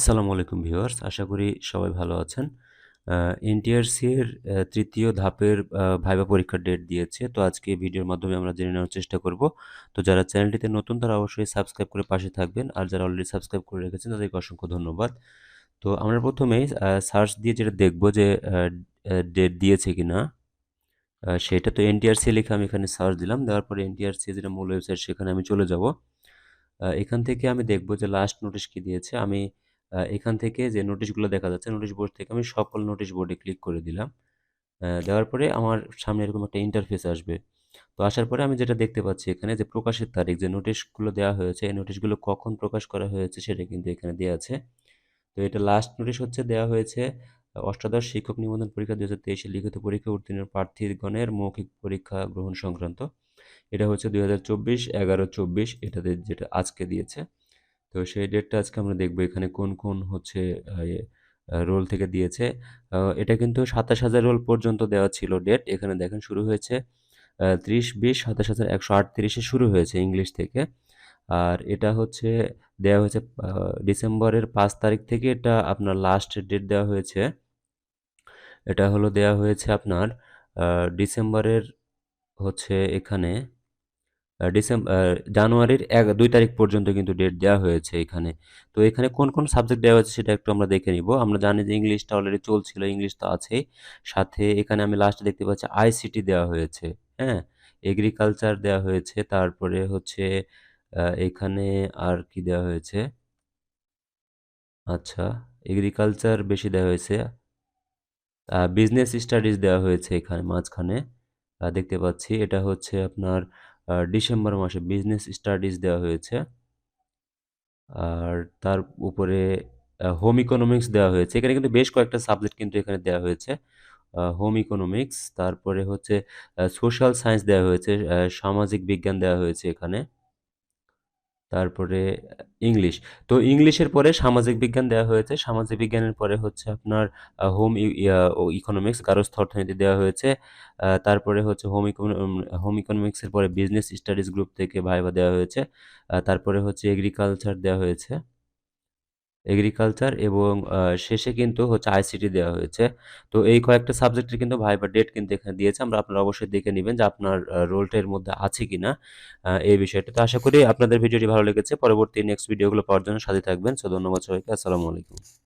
আসসালামু আলাইকুম ভিউয়ার্স, আশা করি সবাই ভালো আছেন। এনটিআরসি এর তৃতীয় ধাপের ভাইবা পরীক্ষার ডেট দিয়েছে। তো আজকে ভিডিওর মাধ্যমে আমরা জেনে নেওয়ার চেষ্টা করব। তো যারা চ্যানেলটিতে নতুন, তারা অবশ্যই সাবস্ক্রাইব করে পাশে থাকবেন। আর যারা অলরেডি সাবস্ক্রাইব করে রেখেছেন, তাদেরকে অসংখ্য ধন্যবাদ। তো আমরা প্রথমেই সার্চ দিয়ে যেটা দেখব যে ডেট দিয়েছে কি না সেটা তো এনটিআরসি লিখে আমি এখানে সার্চ দিলাম। দেওয়ার পরে এনটিআরসি যেটা মূল ওয়েবসাইট সেখানে আমি চলে যাব। এখান থেকে আমি দেখব যে লাস্ট নোটিশ কি দিয়েছে। আমি এখান থেকে যে নোটিশগুলো দেখা যাচ্ছে, নোটিশ বোর্ড থেকে আমি সকল নোটিশ বোর্ডে ক্লিক করে দিলাম। দেওয়ার পরে আমার সামনে এরকম একটা ইন্টারফেস আসবে। তো আসার পরে আমি যেটা দেখতে পাচ্ছি এখানে যে প্রকাশের তারিখ, যে নোটিশগুলো দেওয়া হয়েছে, এই নোটিশগুলো কখন প্রকাশ করা হয়েছে সেটা কিন্তু এখানে দেওয়া আছে। তো এটা লাস্ট নোটিশ হচ্ছে, দেওয়া হয়েছে অষ্টাদশ শিক্ষক নিবন্ধন পরীক্ষা দু হাজার তেইশে লিখিত পরীক্ষা উত্তীর্ণ প্রার্থীগণের মৌখিক পরীক্ষা গ্রহণ সংক্রান্ত। এটা হচ্ছে দুই হাজার চব্বিশ, এগারো, চব্বিশ, এটাতে যেটা আজকে দিয়েছে। তো সেই ডেটটা আজকে আমরা দেখব এখানে কোন কোন হচ্ছে রোল থেকে দিয়েছে। এটা কিন্তু সাতাশ হাজার রোল পর্যন্ত দেওয়া ছিল ডেট এখানে দেখেন শুরু হয়েছে ত্রিশ, বিশ, সাতাশ হাজার একশো আটত্রিশে শুরু হয়েছে ইংলিশ থেকে। আর এটা হচ্ছে দেওয়া হয়েছে ডিসেম্বরের পাঁচ তারিখ থেকে এটা আপনার লাস্ট ডেট দেওয়া হয়েছে। এটা হলো দেওয়া হয়েছে আপনার ডিসেম্বরের হচ্ছে এখানে ডিসেম্বর জানুয়ারির এক, দুই তারিখ পর্যন্ত কিন্তু ডেট দেওয়া হয়েছে এখানে। তো এখানে কোন কোন সাবজেক্ট দেওয়া হয়েছে সেটা একটু আমরা দেখে নিব। আমরা জানি যে ইংলিশটা অলরেডি চলছিল ইংলিশ তো আছেই সাথে এখানে আমি লাস্টে দেখতে পাচ্ছি আইসিটি দেওয়া হয়েছে হ্যাঁ? এগ্রিকালচার দেওয়া হয়েছে, তারপরে হচ্ছে এখানে আর কি দেওয়া হয়েছে? আচ্ছা এগ্রিকালচার বেশি দেওয়া হয়েছে। বিজনেস স্টাডিজ দেওয়া হয়েছে এখানে মাঝখানে। দেখতে পাচ্ছি, এটা হচ্ছে আপনার ডিসেম্বর মাসে বিজনেস স্টাডিজ দেওয়া হয়েছে। আর তার উপরে হোম ইকোনমিক্স দেওয়া হয়েছে। এখানে কিন্তু বেশ কয়েকটা সাবজেক্ট কিন্তু এখানে দেওয়া হয়েছে। হোম ইকোনমিক্স তারপরে হচ্ছে সোশ্যাল সায়েন্স দেওয়া হয়েছে সামাজিক বিজ্ঞান দেওয়া হয়েছে এখানে। তারপরে, ইংলিশ। তো ইংলিশের পরে সামাজিক বিজ্ঞান দেওয়া হয়েছে। সামাজিক বিজ্ঞানের পরে হচ্ছে আপনার হোম ইকোনমিক্স গারস্থ অর্থনীতি দেওয়া হয়েছে। তারপরে হচ্ছে হোম হোম ইকোনমিক্সের পরে বিজনেস স্টাডিজ গ্রুপ থেকে ভাইবা দেওয়া হয়েছে। তারপরে হচ্ছে এগ্রিকালচার দেওয়া হয়েছে। এগ্রিকালচার এবং শেষে কিন্তু হচ্ছে আইসিটি দেওয়া হয়েছে। তো এই কয়েকটা সাবজেক্টের কিন্তু ভাইবা ডেট কিন্তু এখানে দিয়েছে, আমরা আপনারা অবশ্যই দেখে নেবেন যে আপনার রোলটা এর মধ্যে আছে কি না এই বিষয়টা। তো আশা করি আপনাদের ভিডিওটি ভালো লেগেছে। পরবর্তী নেক্সট ভিডিওগুলো পাওয়ার জন্য সাথে থাকবেন। সো ধন্যবাদ সবাইকে। আসসালামু আলাইকুম।